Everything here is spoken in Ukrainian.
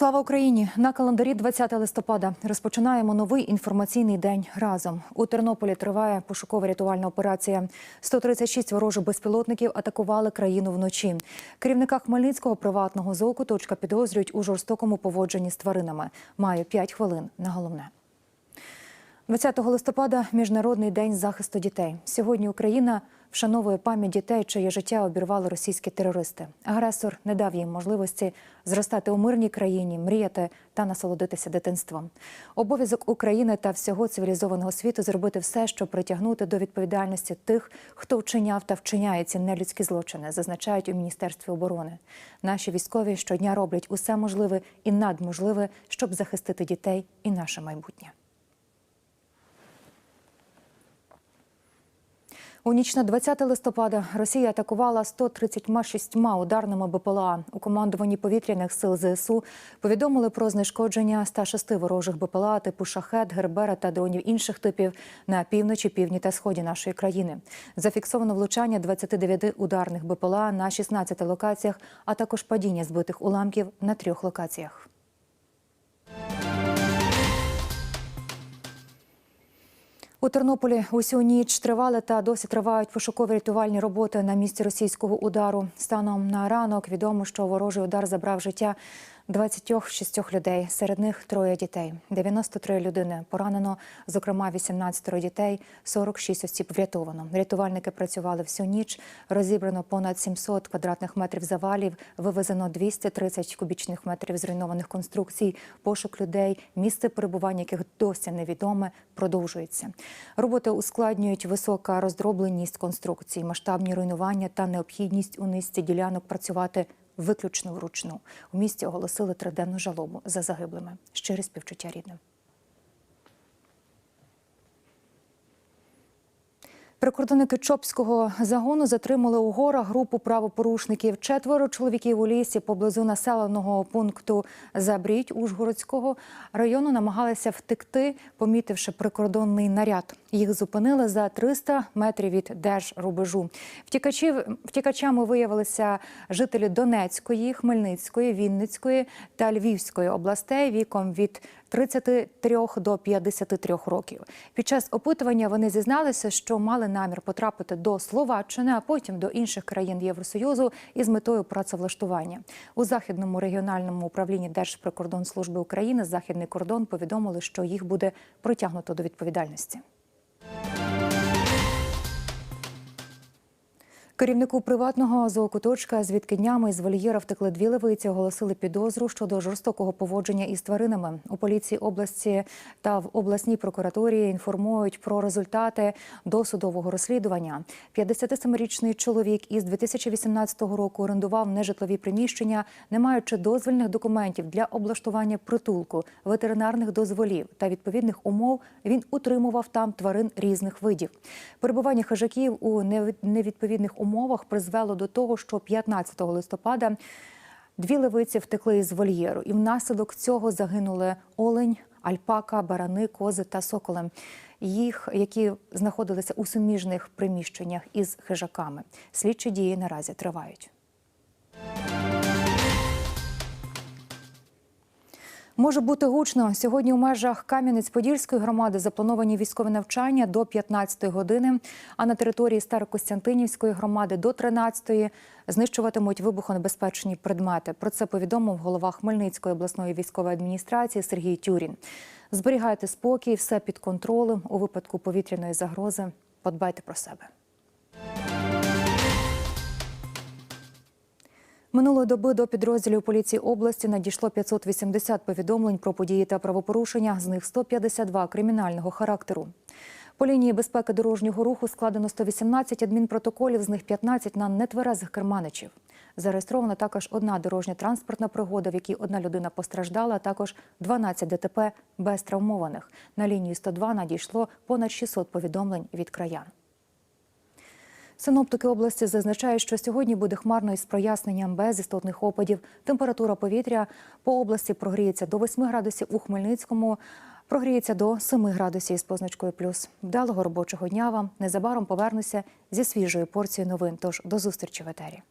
Слава Україні! На календарі 20 листопада розпочинаємо новий інформаційний день разом. У Тернополі триває пошукова рятувальна операція. 136 ворожих безпілотників атакували країну вночі. Керівника Хмельницького приватного зоокуточка підозрюють у жорстокому поводженні з тваринами. Маю 5 хвилин на головне. 20 листопада міжнародний день захисту дітей. Сьогодні Україна вшановує пам'ять дітей, чиє життя обірвали російські терористи. Агресор не дав їм можливості зростати у мирній країні, мріяти та насолодитися дитинством. Обов'язок України та всього цивілізованого світу зробити все, щоб притягнути до відповідальності тих, хто вчиняв та вчиняє ці нелюдські злочини, зазначають у міністерстві оборони. Наші військові щодня роблять усе можливе і надможливе, щоб захистити дітей і наше майбутнє. У ніч на 20 листопада Росія атакувала 136 ударними БПЛА. У командуванні повітряних сил ЗСУ повідомили про знешкодження 106 ворожих БПЛА типу шахет, гербера та дронів інших типів на півночі, півдні та сході нашої країни. Зафіксовано влучання 29 ударних БПЛА на 16 локаціях, а також падіння збитих уламків на трьох локаціях. У Тернополі усю ніч тривали та досі тривають пошукові рятувальні роботи на місці російського удару. Станом на ранок відомо, що ворожий удар забрав життя 26 людей. Серед них троє дітей. 93 людини поранено, зокрема 18 дітей, 46 осіб врятовано. Рятувальники працювали всю ніч. Розібрано понад 700 квадратних метрів завалів, вивезено 230 кубічних метрів зруйнованих конструкцій. Пошук людей, місце перебування яких досі невідоме, продовжується. Роботи ускладнюють висока роздробленість конструкцій, масштабні руйнування та необхідність у низці ділянок працювати виключно вручну. У місті оголосили триденну жалобу за загиблими. Щирі співчуття рідним. Прикордонники Чопського загону затримали у горах групу правопорушників. Четверо чоловіків у лісі поблизу населеного пункту Забрідь Ужгородського району намагалися втекти, помітивши прикордонний наряд. Їх зупинили за 300 метрів від держрубежу. Втікачів втікачами виявилися жителі Донецької, Хмельницької, Вінницької та Львівської областей віком від 33 до 53 років. Під час опитування вони зізналися, що мали намір потрапити до Словаччини, а потім до інших країн Євросоюзу із метою працевлаштування. У західному регіональному управлінні Держприкордонслужби України західний кордон повідомили, що їх буде притягнуто до відповідальності. Керівнику приватного зоокуточка, звідки днями із вольєра втекли дві левиці, оголосили підозру щодо жорстокого поводження із тваринами. У поліції області та в обласній прокуратурі інформують про результати досудового розслідування. 57-річний чоловік із 2018 року орендував нежитлові приміщення, не маючи дозвільних документів для облаштування притулку, ветеринарних дозволів та відповідних умов. Він утримував там тварин різних видів. Перебування хижаків у невідповідних умовах умовах призвело до того, що 15 листопада дві левиці втекли із вольєру, і внаслідок цього загинули олень, альпака, барани, кози та соколи. Їх, які знаходилися у суміжних приміщеннях із хижаками. Слідчі дії наразі тривають. Може бути гучно сьогодні. У межах Кам'янець-Подільської громади заплановані військові навчання до 15 години. А на території Старокостянтинівської громади до 13-ї знищуватимуть вибухонебезпечні предмети. Про це повідомив голова Хмельницької обласної військової адміністрації Сергій Тюрін. Зберігайте спокій, все під контролем у випадку повітряної загрози. Подбайте про себе. Минулої доби до підрозділів поліції області надійшло 580 повідомлень про події та правопорушення, з них 152 кримінального характеру. По лінії безпеки дорожнього руху складено 118 адмінпротоколів, з них 15 на нетверезих керманичів. Зареєстрована також одна дорожня транспортна пригода, в якій одна людина постраждала, а також 12 ДТП без травмованих. На лінії 102 надійшло понад 600 повідомлень від краян. Синоптики області зазначають, що сьогодні буде хмарно із проясненням без істотних опадів. Температура повітря по області прогріється до 8 градусів у Хмельницькому. Прогріється до 7 градусів із позначкою плюс. Вдалого робочого дня вам незабаром повернуся зі свіжою порцією новин. Тож до зустрічі в етері.